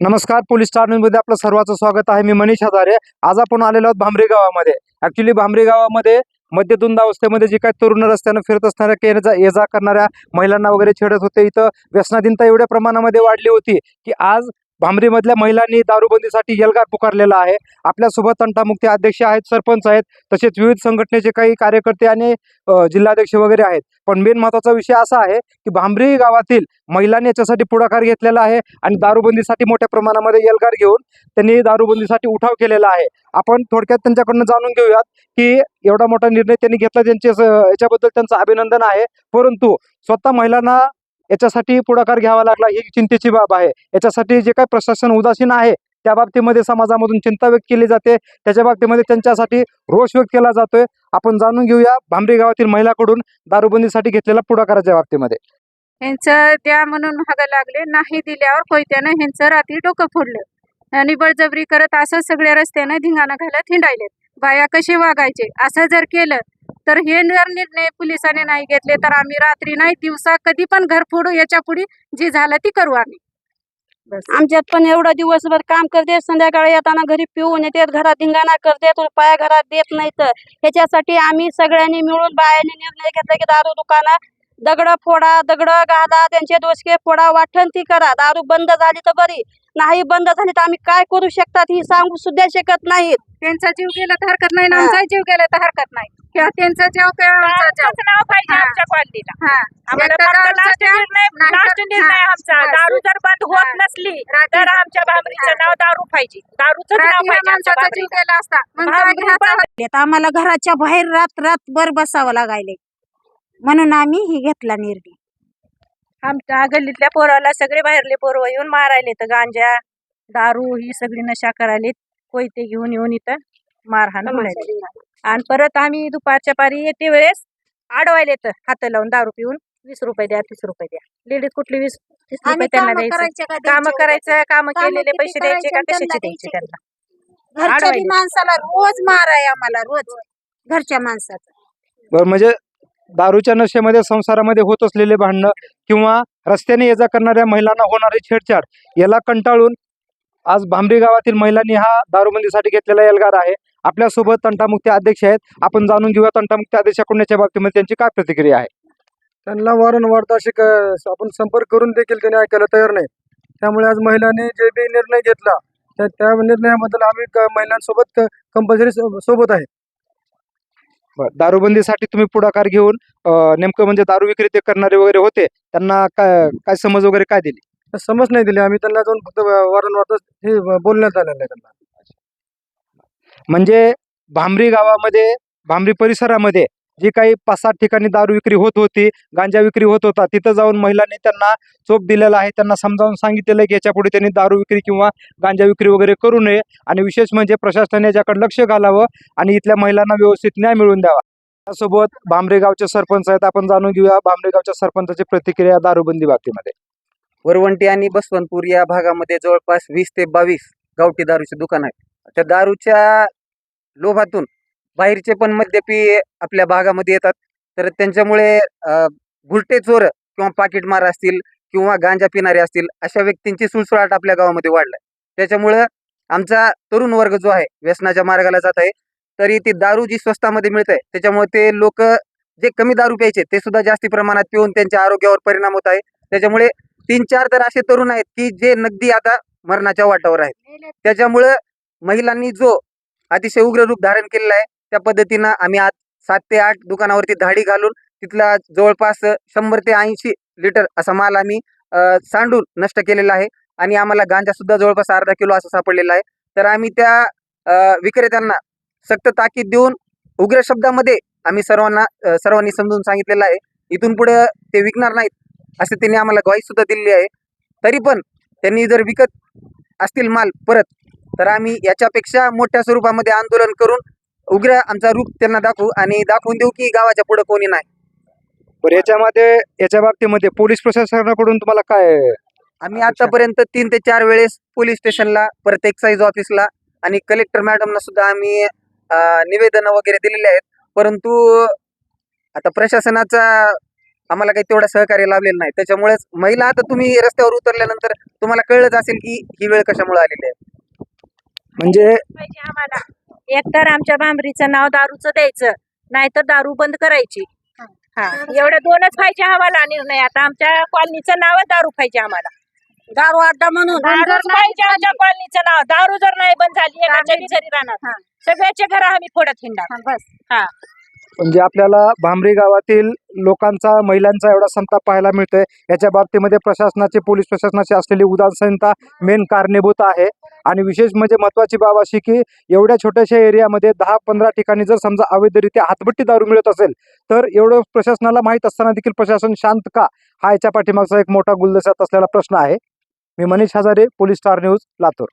नमस्कार police star न्यूजमध्ये आपलं सर्वांचं स्वागत आहे. मी मनीष हजारे. आज आपण आलेलो आहोत भांबरे गावामध्ये. ऍक्च्युली भांबरे गावामध्ये मध्यधुंद अवस्थेमध्ये जे काही तरुण रस्त्यानं फिरत असणाऱ्या ये जा ये जा करणाऱ्या महिलांना वगैरे छेडत होते. इथं व्यसनाधीनता एवढ्या प्रमाणामध्ये वाढली होती की आज भांबरीमधल्या महिलांनी दारूबंदीसाठी एल्गार पुकारलेला आहे. आपल्यासोबत तंटामुक्ती अध्यक्ष आहेत सरपंच आहेत तसेच विविध संघटनेचे काही कार्यकर्ते आणि जिल्हाध्यक्ष वगैरे आहेत. पण मेन महत्त्वाचा विषय असा आहे की भांबरी गावातील महिलांनी याच्यासाठी पुढाकार घेतलेला आहे आणि दारूबंदीसाठी मोठ्या प्रमाणामध्ये एल्गार घेऊन त्यांनी दारूबंदीसाठी उठाव केलेला आहे. आपण थोडक्यात त्यांच्याकडनं जाणून घेऊयात की एवढा मोठा निर्णय त्यांनी घेतला. त्यांचे याच्याबद्दल त्यांचं अभिनंदन आहे. परंतु स्वतः महिलांना याच्यासाठी पुढाकार घ्यावा लागला ही चिंतेची बाब आहे. याच्यासाठी जे काही प्रशासन उदासीन आहे त्या बाबतीमध्ये समाजामधून चिंता व्यक्त केली जाते. त्याच्या बाबतीमध्ये त्यांच्यासाठी रोष व्यक्त केला जातोय. आपण जाणून घेऊया भांबरी गावातील महिलाकडून दारूबंदीसाठी घेतलेल्या पुढाकाराच्या बाबतीमध्ये. ह्यांचं द्या म्हणून महागा लागले नाही दिल्यावर कोयत्यानं ह्यांचं रात्री डोकं फोडलं. आणि बळजबरी करत असं सगळ्या रस्त्यानं धिंगाणा घालत हिंडायलेत. बाया कसे वागायचे? असं जर केलं तर हे जर निर्णय पोलिसांनी नाही घेतले तर आम्ही रात्री नाही दिवसा कधी पण घर फोडू याच्यापुढे जे झालं ती करू आम्ही. आमच्यात पण एवढं दिवसभर काम करते संध्याकाळी येताना घरी पिऊन येतात घरात धिंगाणा करते पाया घरात देत नाही तर. ह्याच्यासाठी आम्ही सगळ्यांनी मिळून बायांनी निर्णय घेतला की दारू दुकानं दगड फोडा दगड घाला त्यांचे दोषके फोडा वाटण ती करा दारू बंद झाली तर बरी नाही बंद झाली तर आम्ही काय करू शकतात ही सांगू सुद्धा शकत नाहीत त्यांचा जीव गेला तर हरकत नाही ना हा. आमचा जीव गेला तर हरकत नाही किंवा त्यांचा जीव किंवा आमचा जीव दारूचंच नाव पाहिजे हा. आमच्या हा आम्हाला फक्त निर्णय निर्णय हा. आमचा बस. दारू जर बंद हा. होत नसली रात्री- तर आमच्या नाव दारू पाहिजे दारूच नाव रात्री ह्या पाहिजे आमच्या माणसाचा जीव. गेला असता मग बंद. आम्हाला घराच्या बाहेर रात रातभर बसावं लागायले म्हणून आम्ही ही घेतला निर्णय. आमच्या गल्लीतल्या पोराला सगळे बाहेरले पोरं येऊन मारायले तर गांजा दारू ही सगळी नशा करायले कोयते घेऊन येऊन इथं मारहाण होण्याची आणि परत आम्ही दुपारच्या पारी येते वेळेस आडवायले तर हात लावून दारू पिऊन वीस रुपये द्या तीस रुपये द्या. लेडीज कुठली वीस तीस रुपये त्यांना द्यायचे? काम करायचं काम केलेले पैसे द्यायचे का कशाचे द्यायचे. त्यांना. माणसाला रोज मार आहे आम्हाला रोज. घरच्या माणसाचा. म्हणजे दारूच्या नशेमध्ये संसारामध्ये होत असलेले भांडणं किंवा रस्त्याने ये जा करणाऱ्या महिलांना होणारी छेडछाड याला कंटाळून आज भांबरी गावातील महिलांनी हा दारूबंदीसाठी घेतलेला एल्गार आहे. आपल्यासोबत तंटामुक्ती अध्यक्ष आहेत. आपण जाणून घेऊया तंटामुक्ती अध्यक्षाकडून याच्या बाबतीमध्ये त्यांची काय प्रतिक्रिया आहे. त्यांना वारंवार असे क- आपण संपर्क करून देखील त्यांनी ऐकायला तयार नाही. त्यामुळे आज महिलांनी जे बी निर्णय घेतला त्या त्या निर्णयाबद्दल आम्ही क- महिलांसोबत कंपल्सरी सोबत आहे. बरं, दारूबंदीसाठी तुम्ही पुढाकार घेऊन अं, नेमकं म्हणजे दारू विक्री करणारे वगैरे होते त्यांना काय काय समज वगैरे काय दिली? समज नाही दिली. आम्ही त्यांना जाऊन फक्त वारंवार हे बोलण्यात आलेलं आहे त्यांना. म्हणजे भांबरी गावामध्ये भांबरी परिसरामध्ये जी काही पाच सात ठिकाणी दारू विक्री होत होती गांजा विक्री होत होता तिथं जाऊन महिलांनी त्यांना चोप दिलेला आहे. त्यांना समजावून सांगितलेलं आहे की याच्यापुढे त्यांनी दारू विक्री किंवा गांजा विक्री वगैरे करू नये आणि विशेष म्हणजे प्रशासनाने याच्याकडे लक्ष घालावं आणि इथल्या महिलांना व्यवस्थित न्याय मिळवून द्यावा. त्यासोबत भांबरेगावचे सरपंच आहेत. आपण जाणून घेऊया भांबरेगावच्या सरपंचाची प्रतिक्रिया दारूबंदी बाबतीमध्ये. वरवंटी आणि बसवंतपूर या भागामध्ये जवळपास वीस ते बावीस गावठी दारूचे दुकान आहेत. त्या दारूच्या लोभातून बाहेरचे पण मद्यपी आपल्या भागामध्ये येतात. तर त्यांच्यामुळे अं, घुलटे चोर किंवा पाकिटमार असतील किंवा गांजा पिणारे असतील अशा व्यक्तींची सुळसुळाट आपल्या गावामध्ये वाढलाय. त्याच्यामुळं आमचा तरुण वर्ग जो आहे व्यसनाच्या मार्गाला जात आहे तरी ती दारू जी स्वस्तामध्ये मिळत आहे त्याच्यामुळे ते लोक जे कमी दारू प्यायचे ते सुद्धा जास्ती प्रमाणात पिऊन त्यांच्या आरोग्यावर परिणाम होत आहे. त्याच्यामुळे तीन चार तर असे तरुण आहेत की जे नगदी आता मरणाच्या वाटावर आहेत. त्याच्यामुळं महिलांनी जो अतिशय उग्र रूप धारण केलेला आहे त्या पद्धतीनं आम्ही आज सात ते आठ दुकानावरती धाडी घालून तिथला जवळपास शंभर ते ऐंशी लिटर असा माल आम्ही सांडून नष्ट केलेला आहे. आणि आम्हाला गांजा सुद्धा जवळपास अर्धा किलो असा सापडलेला आहे. तर आम्ही त्या विक्रेत्यांना सक्त ताकीद देऊन उग्र शब्दामध्ये आम्ही सर्वांना सर्वांनी समजून सांगितलेलं आहे. इथून पुढे ते विकणार नाहीत असे त्यांनी आम्हाला ग्वाही सुद्धा दिलेली आहे. तरी पण त्यांनी जर विकत असतील माल परत तर आम्ही याच्यापेक्षा मोठ्या स्वरूपामध्ये आंदोलन करून उग्र आमचा रूप त्यांना दाखवू आणि दाखवून देऊ की गावाच्या पुढे कोणी नाही. बरं याच्यामध्ये याच्या बाबतीमध्ये पोलीस प्रशासनाकडून तुम्हाला काय आम्ही आतापर्यंत तीन ते चार वेळेस पोलीस स्टेशनला परत एक्साईज ऑफिसला आणि कलेक्टर मॅडमना सुद्धा आम्ही निवेदन वगैरे दिलेले आहेत. परंतु आता प्रशासनाचा आम्हाला काही तेवढं सहकार्य लाभलेलं नाही. त्याच्यामुळेच महिला आता तुम्ही रस्त्यावर उतरल्यानंतर तुम्हाला कळलंच असेल की ही वेळ कशामुळे आलेली आहे. म्हणजे एकतर आमच्या भांबरीचं नाव दारूचं द्यायचं नाहीतर दारू बंद करायची. हा एवढं दोनच पाहिजे आम्हाला निर्णय आता आमच्या कॉलनीचं नाव दारू पाहिजे आम्हाला. दारू अड्डा म्हणून. दारूच पाहिजे आमच्या कॉलनीचं नाव. दारू जर नाही बंद झाली एकाच्या बी घरी राहणार. सगळ्याचे घर आम्ही फोडत हिंडणार. बस. हा. म्हणजे आपल्याला भांबरी गावातील लोकांचा महिलांचा एवढा संताप पाहायला मिळतोय. याच्या बाबतीमध्ये प्रशासनाची पोलीस प्रशासनाची असलेली उदासीनता मेन कारणीभूत आहे. आणि विशेष म्हणजे महत्वाची बाब अशी की एवढ्या छोट्याशा एरियामध्ये दहा पंधरा ठिकाणी जर समजा अवैधरित्या हातबट्टी दारू मिळत असेल तर एवढं प्रशासनाला माहीत असताना देखील प्रशासन शांत का? हा याच्या पाठीमागचा एक मोठा गुलदस्त्यात असलेला प्रश्न आहे. मी Manish Hazare police star news Latur.